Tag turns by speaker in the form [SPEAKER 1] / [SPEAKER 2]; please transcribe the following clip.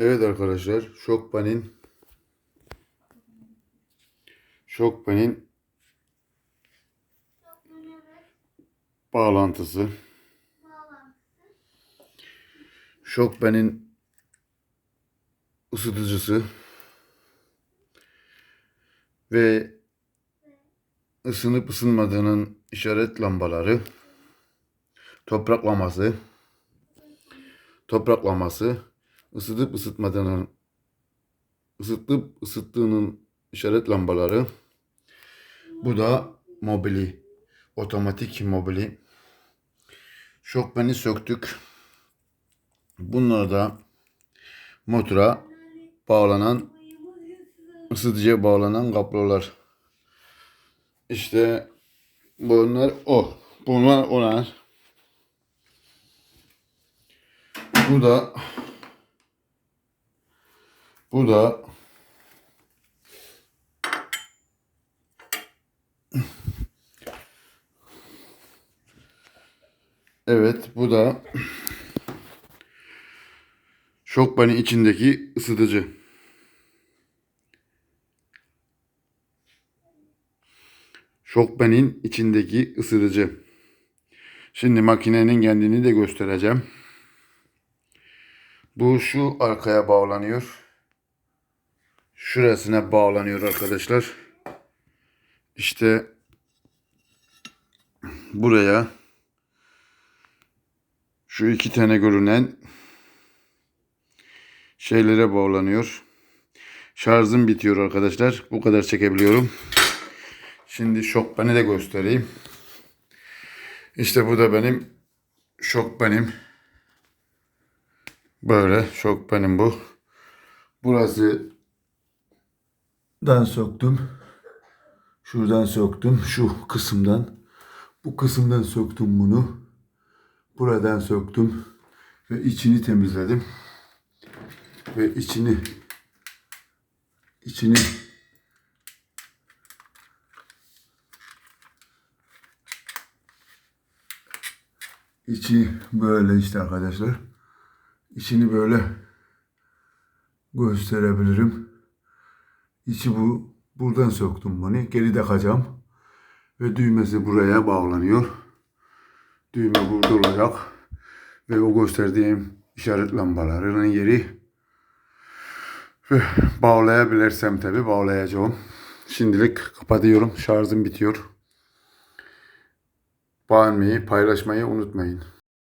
[SPEAKER 1] Evet arkadaşlar, Şokban'in Şokban'in bağlantısı. Şokban'in ısıtıcısı ve ısınıp ısınmadığının işaret lambaları, topraklaması, topraklaması, ısıtıp ısıtmadığının ısıtıp ısıttığının işaret lambaları. Bu da mobili, otomatik mobili. Şokbeni söktük. Bunlar da motora bağlanan ısıtıcıya bağlanan kablolar. İşte bunlar o. Bunlar onlar. Bu da bu da Evet, bu da şokbani içindeki ısıtıcı. Şokbenin içindeki ısıtıcı. Şimdi makinenin kendini de göstereceğim. Bu şu arkaya bağlanıyor. Şurasına bağlanıyor arkadaşlar. İşte buraya şu iki tane görünen şeylere bağlanıyor. Şarjım bitiyor arkadaşlar. Bu kadar çekebiliyorum. Şimdi şok beni de göstereyim. İşte bu da benim şok benim. Böyle şok benim bu. Burası dan söktüm. Şuradan söktüm. Şu kısımdan. Bu kısımdan söktüm bunu. Buradan söktüm. Ve içini temizledim. Ve içini içini içi böyle işte arkadaşlar. İçini böyle gösterebilirim. İçi bu. Buradan söktüm bunu. Geri takacağım. Ve düğmesi buraya bağlanıyor. Düğme burada olacak. Ve o gösterdiğim işaret lambalarının yeri bağlayabilirsem tabi bağlayacağım. Şimdilik kapatıyorum. Şarjım bitiyor. Beğenmeyi, paylaşmayı unutmayın.